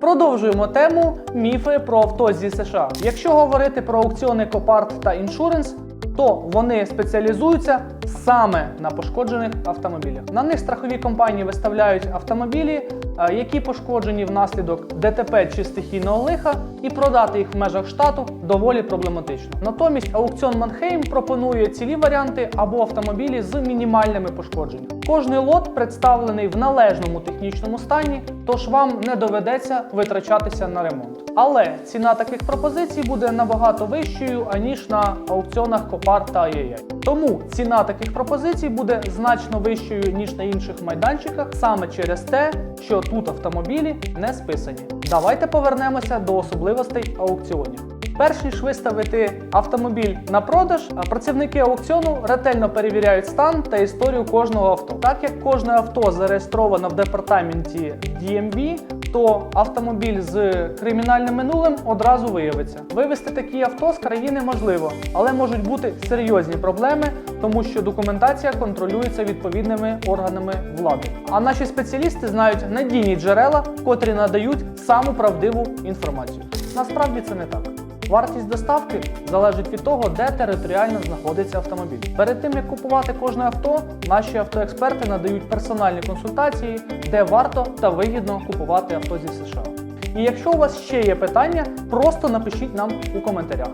Продовжуємо тему міфи про авто зі США. Якщо говорити про аукціони Копарт та Insurance, то вони спеціалізуються саме на пошкоджених автомобілях. На них страхові компанії виставляють автомобілі, е, які пошкоджені внаслідок ДТП чи стихійного лиха, і продати їх в межах штату доволі проблематично. Натомість аукціон Манхейм пропонує цілі варіанти або автомобілі з мінімальними пошкодженнями. Кожний лот представлений в належному технічному стані, тож вам не доведеться витрачатися на ремонт. Але ціна таких пропозицій буде набагато вищою, аніж на аукціонах AAA. Тому ціна таких пропозицій буде значно вищою, ніж на інших майданчиках, саме через те, що тут автомобілі не списані. Давайте повернемося до особливостей аукціонів. Перш ніж виставити автомобіль на продаж, працівники аукціону ретельно перевіряють стан та історію кожного авто. Так як кожне авто зареєстровано в департаменті DMV, то автомобіль з кримінальним минулим одразу виявиться. Вивести такі авто з країни можливо, але можуть бути серйозні проблеми, тому що документація контролюється відповідними органами влади. А наші спеціалісти знають надійні джерела, котрі надають саму правдиву інформацію. Насправді це не так. Вартість доставки залежить від того, де територіально знаходиться автомобіль. Перед тим як купувати кожне авто, наші автоексперти надають персональні консультації, де варто та вигідно купувати авто зі США. І якщо у вас ще є питання, просто напишіть нам у коментарях.